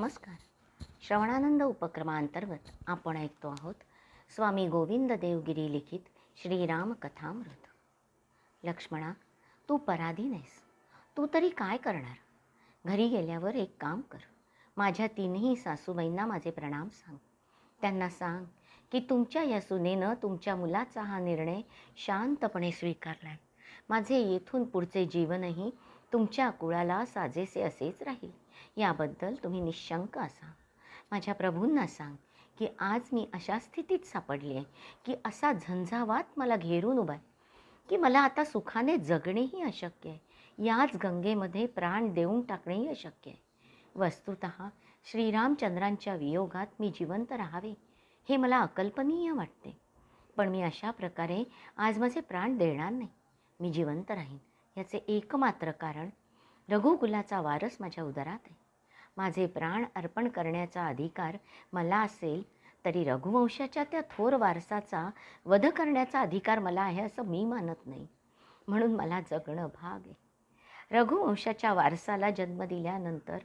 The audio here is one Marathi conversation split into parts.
नमस्कार. श्रवणानंद उपक्रमांतर्गत आपण ऐकतो आहोत स्वामी गोविंद देवगिरी लिखित श्रीराम कथामृत. लक्ष्मणा तू पराधीन आहेस तू तरी काय करणार? घरी गेल्यावर एक काम कर. माझ्या तीनही सासूबाईंना माझे प्रणाम सांग. त्यांना सांग की तुमच्या या सुनेनं तुमच्या मुलाचा हा निर्णय शांतपणे स्वीकारला माझे येथून पुढचे जीवनही तुमच्या कुळाला साजेसे असेच राहील. याबद्दल तुम्ही निशंक असा. माझ्या प्रभूंना सांग की आज मी अशा स्थितीत सापडली आहे की असा झंझावात मला घेरून उभा आहे की मला आता सुखाने जगणेही अशक्य आहे. याच गंगेमध्ये प्राण देऊन टाकणेही अशक्य आहे. वस्तुत श्रीरामचंद्रांच्या वियोगात मी जिवंत राहावे हे मला अकल्पनीय वाटते. पण मी अशा प्रकारे आज माझे प्राण देणार नाही. मी जिवंत राहीन याचे एकमात्र कारण रघुकुलाचा वारस माझ्या उदरात आहे. माझे प्राण अर्पण करण्याचा अधिकार मला असेल तरी रघुवंशाच्या त्या थोर वारसाचा वध करण्याचा अधिकार मला आहे असं मी मानत नाही. म्हणून मला जगणं भाग आहे. रघुवंशाच्या वारसाला जन्म दिल्यानंतर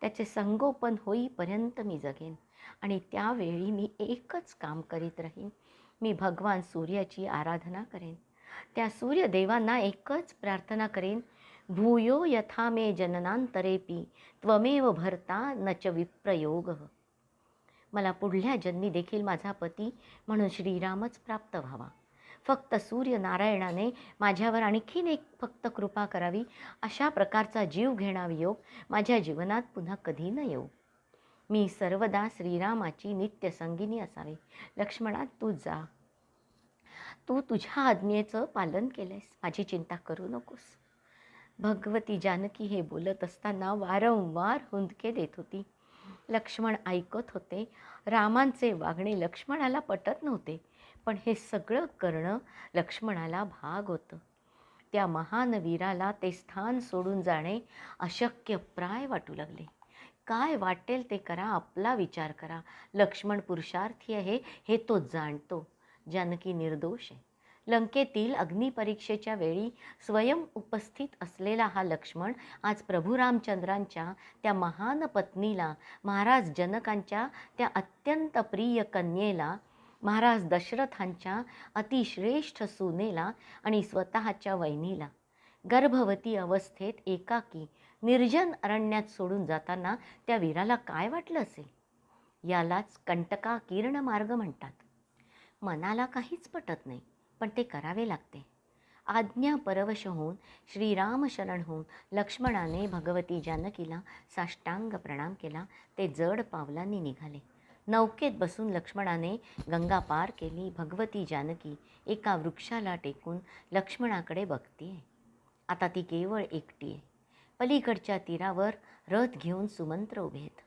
त्याचे संगोपन होईपर्यंत मी जगेन आणि त्यावेळी मी एकच काम करीत राहीन. मी भगवान सूर्याची आराधना करेन. त्या सूर्यदेवांना एकच प्रार्थना करेन भूयो यथा मे जननांतरेपी त्वमेव भरता न च विप्रयोग। मला पुढल्या जन्मी देखील माझा पती म्हणून श्रीरामच प्राप्त व्हावा. फक्त सूर्यनारायणाने माझ्यावर आणखीन एक फक्त कृपा करावी अशा प्रकारचा जीव घेणा योग माझ्या जीवनात पुन्हा कधी न येऊ मी सर्वदा श्रीरामाची नित्य संगिनी असावे. लक्ष्मणा तू जा. तू तुझ्या आज्ञेचं पालन केलंयस. माझी चिंता करू नकोस. भगवती जानकी हे बोलत असताना वारंवार हुंदके देत होती. लक्ष्मण ऐकत होते. रामांचे वागणे लक्ष्मणाला पटत नव्हते पण हे सगळं करणं लक्ष्मणाला भाग होतं. त्या महान वीराला ते स्थान सोडून जाणे अशक्य प्राय वाटू लागले. काय वाटेल ते करा आपला विचार करा. लक्ष्मण पुरुषार्थी आहे हे तो जाणतो. जानकी निर्दोष आहे. लंकेतील अग्निपरीक्षेच्या वेळी स्वयं उपस्थित असलेला हा लक्ष्मण आज प्रभू रामचंद्रांच्या त्या महान पत्नीला महाराज जनकांच्या त्या अत्यंत प्रिय कन्येला महाराज दशरथांच्या अतिश्रेष्ठ सुनेला आणि स्वतःच्या वहिनीला. गर्भवती अवस्थेत एकाकी निर्जन अरण्यात सोडून जाताना त्या वीराला काय वाटलं असेल? यालाच कंटका किरण मार्ग म्हणतात. मनाला काहीच पटत नाही. पण ते करावे लागते. आज्ञा परवश होऊन श्रीराम शरण होऊन लक्ष्मणाने भगवती जानकीला साष्टांग प्रणाम केला. ते जड पावलांनी निघाले. नौकेत बसून लक्ष्मणाने गंगा पार केली. भगवती जानकी एका वृक्षाला टेकून लक्ष्मणाकडे बघतीये. आता ती केवळ एकटी आहे. पलीकडच्या तीरावर रथ घेऊन सुमंत्र उभे आहेत.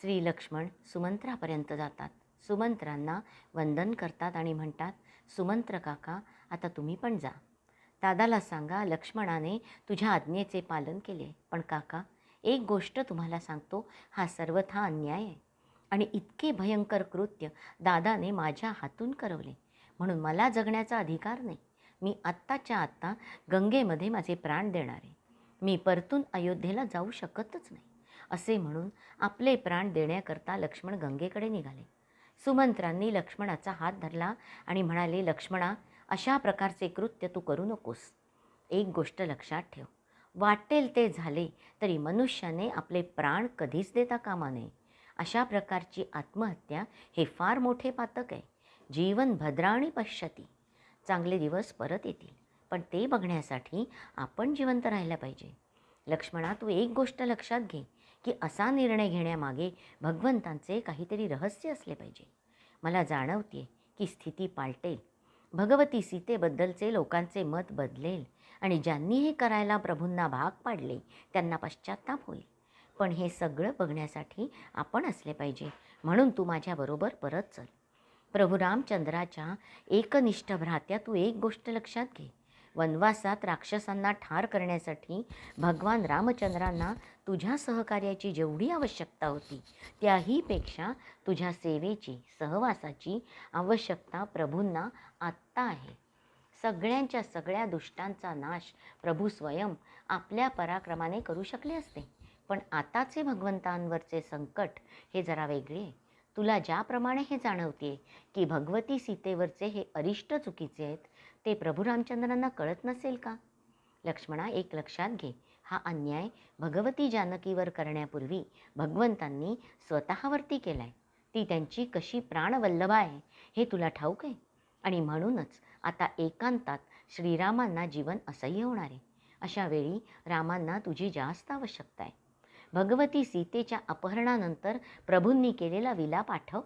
श्री लक्ष्मण सुमंत्रापर्यंत जातात. सुमंत्रांना वंदन करतात आणि म्हणतात सुमंत्र काका आता तुम्ही पण जा. दादाला सांगा लक्ष्मणाने तुझ्या आज्ञेचे पालन केले. पण काका एक गोष्ट तुम्हाला सांगतो हा सर्वथा अन्याय आहे. आणि इतके भयंकर कृत्य दादाने माझ्या हातून करवले. म्हणून मला जगण्याचा अधिकार नाही. मी आत्ताच्या आत्ता गंगेमध्ये माझे प्राण देणार. आहे मी परतून अयोध्येला जाऊ शकतच नाही. असे म्हणून आपले प्राण देण्याकरता लक्ष्मण गंगेकडे निघाले. सुमंत्रांनी लक्ष्मणाचा हात धरला आणि म्हणाले लक्ष्मणा अशा प्रकारचे कृत्य तू करू नकोस. एक गोष्ट लक्षात ठेव. वाटेल ते झाले तरी मनुष्याने आपले प्राण कधीच देता कामा नये. अशा प्रकारची आत्महत्या हे फार मोठे पातक आहे. जीवन भद्राणी पश्यती. चांगले दिवस परत येतील पण ते बघण्यासाठी आपण जिवंत राहायला पाहिजे. लक्ष्मणा तू एक गोष्ट लक्षात घे. की असा निर्णय घेण्यामागे भगवंतांचे काहीतरी रहस्य असले पाहिजे. मला जाणवते की स्थिती पालटेल. भगवती सीतेबद्दलचे लोकांचे मत बदलेल आणि ज्यांनी हे करायला प्रभूंना भाग पाडले त्यांना पश्चाताप होईल. पण हे सगळं बघण्यासाठी आपण असले पाहिजे म्हणून तू माझ्याबरोबर परत चल. प्रभू रामचंद्राच्या एकनिष्ठ भ्रात्या तू एक गोष्ट लक्षात घे. वनवासात राक्षसांना ठार करण्यासाठी भगवान रामचंद्रांना तुझ्या सहकार्याची जेवढी आवश्यकता होती त्याहीपेक्षा तुझ्या सेवेची सहवासाची आवश्यकता प्रभूंना आत्ता आहे. सगळ्यांच्या सगळ्या दुष्टांचा नाश प्रभू स्वयं आपल्या पराक्रमाने करू शकले असते. पण आताचे भगवंतांवरचे संकट हे जरा वेगळे आहे. तुला ज्याप्रमाणे हे जाणवते की भगवती सीतेवरचे हे अरिष्ट चुकीचे आहेत ते प्रभू रामचंद्रांना कळत नसेल का? लक्ष्मणा एक लक्षात घे. हा अन्याय भगवती जानकीवर करण्यापूर्वी भगवंतांनी स्वतःवरती केला आहे ती त्यांची कशी प्राणवल्लभा आहे हे तुला ठाऊक आहे? आणि म्हणूनच आता एकांतात श्रीरामांना जीवन असह्य होणार आहे. अशा वेळी रामांना तुझी जास्त आवश्यकता आहे. भगवती सीतेच्या अपहरणानंतर प्रभूंनी केलेला विलाप आठव.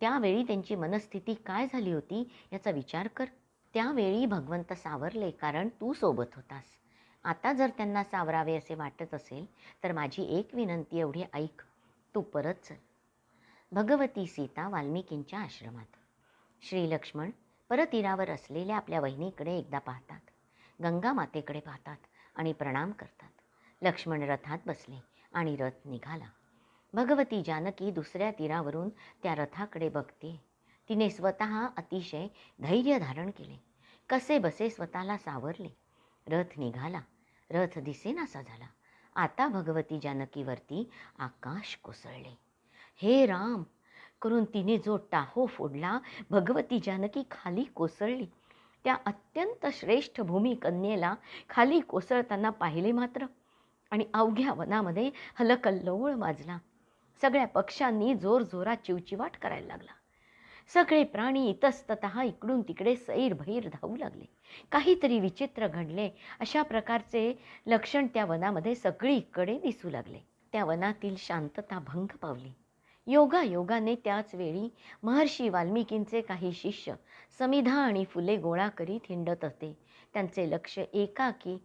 त्यावेळी त्यांची मनस्थिती काय झाली होती याचा विचार कर. त्यावेळी भगवंत सावरले कारण तू सोबत होतास. आता जर त्यांना सावरावे असे वाटत असेल तर माझी एक विनंती एवढी ऐक तू परत चल. भगवती सीता वाल्मिकींच्या आश्रमात. श्री लक्ष्मण परतीरावर असलेल्या आपल्या वहिनीकडे एकदा पाहतात. गंगा मातेकडे पाहतात आणि प्रणाम करतात. लक्ष्मण रथात बसले आणि रथ निघाला. भगवती जानकी दुसऱ्या तीरावरून त्या रथाकडे बघते. तिने स्वतः अतिशय धैर्य धारण केले. कसे बसे स्वतःला सावरले? रथ निघाला. रथ दिसेनासा झाला. आता भगवती जानकीवरती आकाश कोसळले. हे राम! करून तिने जो टाहो फोडला भगवती जानकी खाली कोसळली. त्या अत्यंत श्रेष्ठ भूमी कन्येला खाली कोसळताना पाहिले मात्र. आणि अवघ्या वनामध्ये हलकल्लोळ माजला. सगळ्या पक्ष्यांनी जोरजोरात चिवचिवाट करायला लागला. सगळे प्राणी इतस्तत इकडून तिकडे सैरभैर धावू लागले. काहीतरी विचित्र घडले. अशा प्रकारचे लक्षण त्या वनामध्ये सगळीकडे दिसू लागले. त्या वनातील शांतता भंग पावली. योगा योगाने त्याच वेळी महर्षी वाल्मिकींचे काही शिष्य समिधा आणि फुले गोळा करीत हिंडत होते. त्यांचे लक्ष एकाकी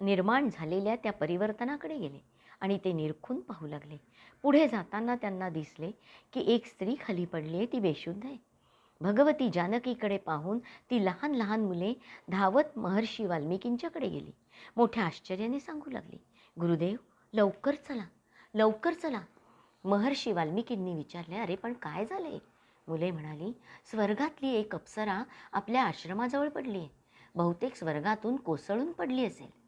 निर्माण झालेल्या त्या परिवर्तनाकडे गेले. आणि ते निरखून पाहू लागले. पुढे जाताना त्यांना दिसले की एक स्त्री खाली पडली आहे ती बेशुद्ध आहे. भगवती जानकीकडे पाहून ती लहान लहान मुले धावत महर्षी वाल्मिकींच्याकडे गेली. मोठ्या आश्चर्याने सांगू लागली गुरुदेव लवकर चला लवकर चला. महर्षी वाल्मिकींनी विचारले अरे पण काय झाले मुले म्हणाली स्वर्गातली एक अप्सरा आपल्या आश्रमाजवळ पडली आहे. बहुतेक स्वर्गातून कोसळून पडली असेल.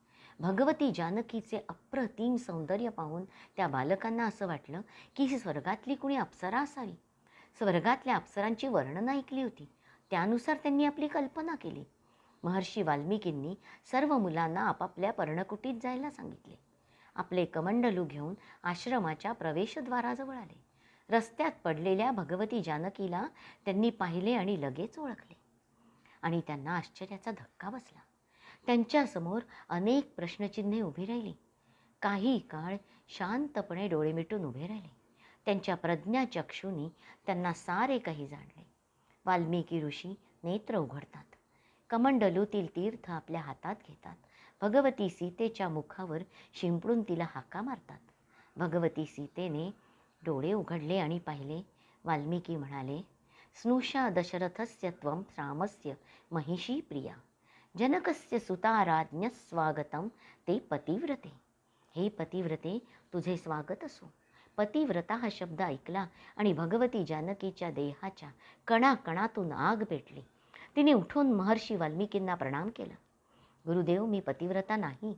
भगवती जानकीचे अप्रतिम सौंदर्य पाहून त्या बालकांना असं वाटलं की ही स्वर्गातली कुणी अप्सरा असावी. स्वर्गातल्या अप्सरांची वर्णनं ऐकली होती. त्यानुसार त्यांनी आपली कल्पना केली. महर्षी वाल्मिकींनी सर्व मुलांना आपापल्या पर्णकुटीत जायला सांगितले. आपले कमंडलू घेऊन आश्रमाच्या प्रवेशद्वाराजवळ आले. रस्त्यात पडलेल्या भगवती जानकीला त्यांनी पाहिले आणि लगेच ओळखले. आणि त्यांना आश्चर्याचा धक्का बसला. त्यांच्यासमोर अनेक प्रश्नचिन्हे उभी राहिली. काही काळ शांतपणे डोळे मिटून उभे राहिले. त्यांच्या प्रज्ञाचक्षुनी त्यांना सारे काही जाणले. वाल्मिकी ऋषी नेत्र उघडतात. कमंडलूतील तीर्थ आपल्या हातात घेतात. भगवती सीतेच्या मुखावर शिंपडून तिला हाका मारतात. भगवती सीतेने डोळे उघडले आणि पाहिले. वाल्मिकी म्हणाले स्नुषा दशरथस्य त्वं रामस्य महिषी प्रिया जनकस्य सुताराज्ञ स्वागतम ते पतिव्रते। हे पतिव्रते तुझे स्वागत असो। पतिव्रता हा शब्द ऐकला आणि भगवती जानकीच्या देहाच्या कणाकणातून आग पेटली. तिने उठून महर्षी वाल्मिकींना प्रणाम केला. गुरुदेव मी पतिव्रता नाही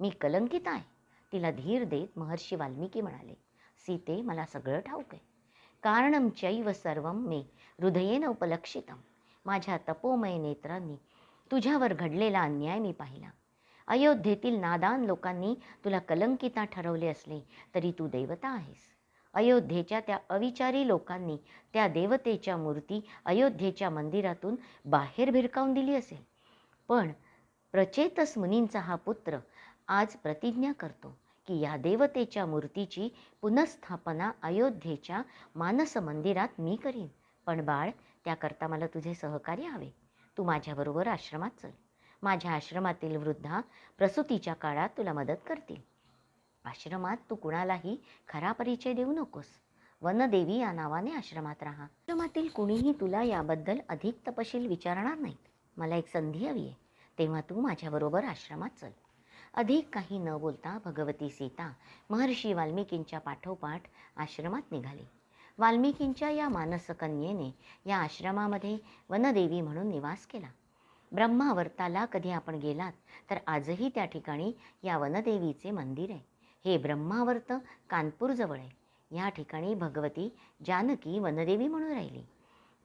मी कलंकित आहे. तिला धीर देत महर्षी वाल्मिकी म्हणाले सीते मला सगळं ठाऊक आहे. कारणम चैव सर्व मे हृदयेन उपलक्षितम. माझ्या तपोमय नेत्रांनी तुझ्यावर घडलेला अन्याय मी पाहिला. अयोध्येतील नादान लोकांनी तुला कलंकिता ठरवले असले तरी तू देवता आहेस. अयोध्येच्या त्या अविचारी लोकांनी त्या देवतेच्या मूर्ती अयोध्येच्या मंदिरातून बाहेर भिरकावून दिली असेल. पण प्रचेतस मुनींचा हा पुत्र आज प्रतिज्ञा करतो की या देवतेच्या मूर्तीची पुनःस्थापना अयोध्येच्या मानस मंदिरात मी करीन. पण बाळ त्याकरता मला तुझे सहकार्य हवे. तू माझ्याबरोबर आश्रमात चल. माझ्या आश्रमातील वृद्धा प्रसूतीच्या काळात तुला मदत करतील. आश्रमात तू कुणालाही खरा परिचय देऊ नकोस. वनदेवी या नावाने आश्रमात राहा. आश्रमातील कुणीही तुला याबद्दल अधिक तपशील विचारणार नाहीत. मला एक संधी हवी आहे. तेव्हा तू माझ्याबरोबर आश्रमात चल. अधिक काही न बोलता भगवती सीता महर्षी वाल्मिकींच्या पाठोपाठ आश्रमात निघाली. वाल्मिकींच्या या मानसकन्येने या आश्रमामध्ये वनदेवी म्हणून निवास केला. ब्रह्मावर्ताला कधी आपण गेलात तर आजही त्या ठिकाणी या वनदेवीचे मंदिर आहे. हे ब्रह्मावर्त कानपूरजवळ आहे. या ठिकाणी भगवती जानकी वनदेवी म्हणून राहिली.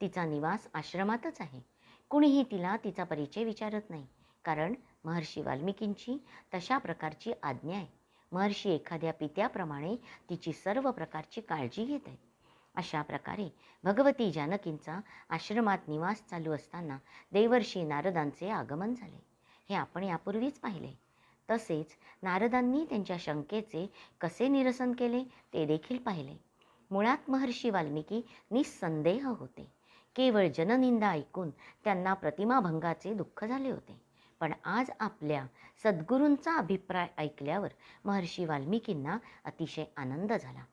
तिचा निवास आश्रमातच आहे. कुणीही तिला तिचा परिचय विचारत नाही. कारण महर्षी वाल्मिकींची तशा प्रकारची आज्ञा आहे. महर्षी एखाद्या पित्याप्रमाणे तिची सर्व प्रकारची काळजी घेत आहेत. अशा प्रकारे भगवती जानकींचा आश्रमात निवास चालू असताना देवर्षी नारदांचे आगमन झाले. हे आपण यापूर्वीच पाहिले. तसेच नारदांनी त्यांच्या शंकेचे कसे निरसन केले ते देखील पाहिले. मुळात महर्षी वाल्मिकी निस्संदेह होते. केवळ जननिंदा ऐकून त्यांना प्रतिमाभंगाचे दुःख झाले होते. पण आज आपल्या सद्गुरूंचा अभिप्राय ऐकल्यावर महर्षी वाल्मिकींना अतिशय आनंद झाला.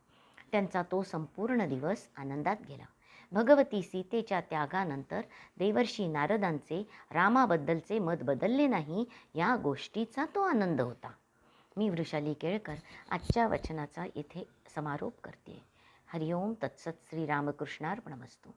त्यांचा तो संपूर्ण दिवस आनंदात गेला. भगवती सीतेच्या त्यागानंतर देवर्षी नारदांचे रामाबद्दलचे मत बदलले नाही या गोष्टीचा तो आनंद होता. मी वृषाली केळकर आजच्या वचनाचा इथे समारोप करते. हरिओम तत्सत श्रीरामकृष्णार्पणमस्तू.